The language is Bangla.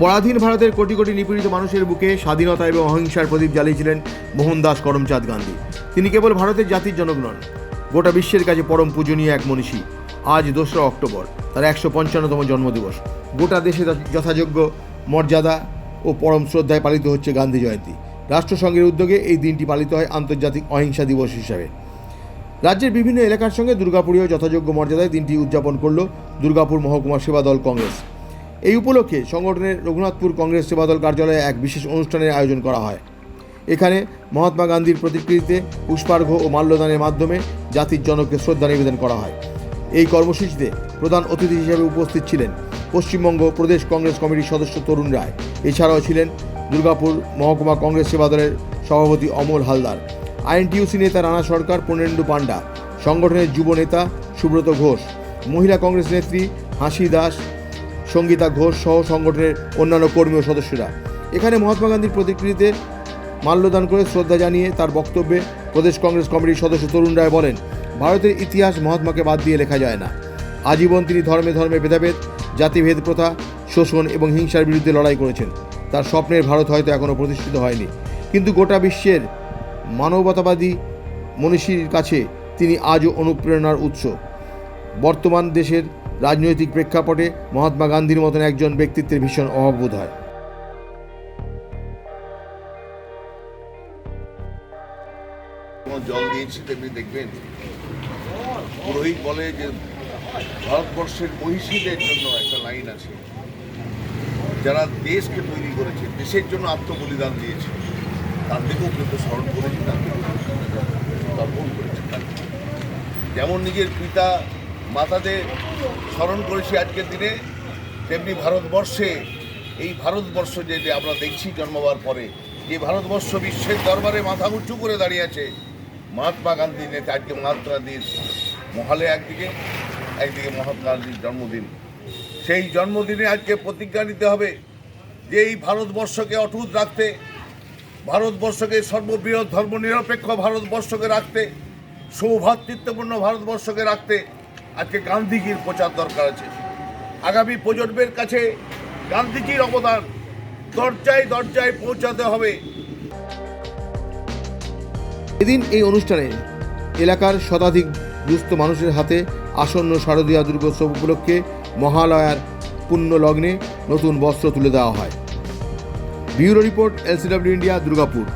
পরাধীন ভারতের কোটি কোটি নিপীড়িত মানুষের বুকে স্বাধীনতা এবং অহিংসার প্রদীপ জ্বালিয়েছিলেন মোহনদাস করমচাঁদ গান্ধী। তিনি কেবল ভারতের জাতির জনক নন, গোটা বিশ্বের কাছে পরম পূজনীয় এক মনীষী। আজ দোসরা অক্টোবর, তার একশো পঞ্চান্নতম জন্মদিবস। গোটা দেশে যথাযোগ্য মর্যাদা ও পরম শ্রদ্ধায় পালিত হচ্ছে গান্ধী জয়ন্তী। রাষ্ট্রসংঘের উদ্যোগে এই দিনটি পালিত হয় আন্তর্জাতিক অহিংসা দিবস হিসাবে। রাজ্যের বিভিন্ন এলাকার সঙ্গে দুর্গাপুরেও যথাযোগ্য মর্যাদায় দিনটি উদযাপন করল দুর্গাপুর মহকুমা সেবা দল কংগ্রেস। এই উপলক্ষে সংগঠনের রঘুনাথপুর কংগ্রেস সেবা দল কার্যালয়ে এক বিশেষ অনুষ্ঠানের আয়োজন করা হয়। এখানে মহাত্মা গান্ধীর প্রতিকৃতিতে পুষ্পার্ঘ্য ও মাল্যদানের মাধ্যমে জাতির জনককে শ্রদ্ধা নিবেদন করা হয়। এই কর্মসূচিতে প্রধান অতিথি হিসেবে উপস্থিত ছিলেন পশ্চিমবঙ্গ প্রদেশ কংগ্রেস কমিটির সদস্য তরুণ রায়। এছাড়াও ছিলেন দুর্গাপুর মহকুমা কংগ্রেস সেবা দলের সভাপতি অমল হালদার। আইএনটিউসি নেতা রানা সরকার পূর্ণেন্দু পাণ্ডা। সংগঠনের যুব নেতা সুব্রত ঘোষ। মহিলা কংগ্রেস নেত্রী হাসি দাস সঙ্গীতা ঘোষ সহ সংগঠনের অন্যান্য কর্মী ও সদস্যরা। এখানে মহাত্মা গান্ধীর প্রতিকৃতিতে মাল্যদান করে শ্রদ্ধা জানিয়ে তার বক্তব্যে প্রদেশ কংগ্রেস কমিটির সদস্য তরুণ রায় বলেন, ভারতের ইতিহাস মহাত্মাকে বাদ দিয়ে লেখা যায় না। আজীবন তিনি ধর্মে ধর্মে ভেদাভেদ, জাতিভেদ প্রথা, শোষণ এবং হিংসার বিরুদ্ধে লড়াই করেছেন। তার স্বপ্নের ভারত হয়তো এখনও প্রতিষ্ঠিত হয়নি। কিন্তু গোটা বিশ্বের মানবতাবাদী মনীষীর কাছে তিনি আজও অনুপ্রেরণার উৎস। বর্তমান দেশের রাজনৈতিক প্রেক্ষাপটে মহাত্মা গান্ধীর মতন একজন ব্যক্তিত্বের ভীষণ অভাব বোধ হয় জল দিয়েছি, তেমনি দেখবেন পুরোহিত বলে যে ভারতবর্ষের মহিষীদের জন্য একটা লাইন আছে যারা দেশকে তৈরি করেছে, দেশের জন্য আত্মবলিদান দিয়েছে তাদেরকেও কিন্তু স্মরণ করেছি তাদেরকেও করেছি। যেমন নিজের পিতা মাতাদের স্মরণ করেছি আজকের দিনে। তেমনি ভারতবর্ষে, এই ভারতবর্ষ যে আমরা দেখছি জন্মবার পরে, যে ভারতবর্ষ বিশ্বের দরবারে মাথা উঁচু করে দাঁড়িয়ে আছে। মহাত্মা গান্ধী নেতা, আজকে মহাত্মা গান্ধীর মহালে একদিকে একদিকে মহাত্মা গান্ধীর জন্মদিন। সেই জন্মদিনে আজকে প্রতিজ্ঞা নিতে হবে যে এই ভারতবর্ষকে অটুট রাখতে, ভারতবর্ষকে সর্ববৃহৎ ধর্মনিরপেক্ষ ভারতবর্ষকে রাখতে সৌভ্রাতৃত্বপূর্ণ ভারতবর্ষকে রাখতে আজকে গান্ধীজির প্রচার দরকার আছে। আগামী প্রজন্মের কাছে গান্ধীজির অবদান দরজায় দরজায় পৌঁছাতে হবে। এদিন এই অনুষ্ঠানে এলাকার শতাধিক দুস্থ মানুষের হাতে আসন্ন শারদীয়া দুর্গোৎসব উপলক্ষে মহালয়ার পুণ্য লগ্নে নতুন বস্ত্র তুলে দেওয়া হয়। Bureau report, LCW India, Durgapur.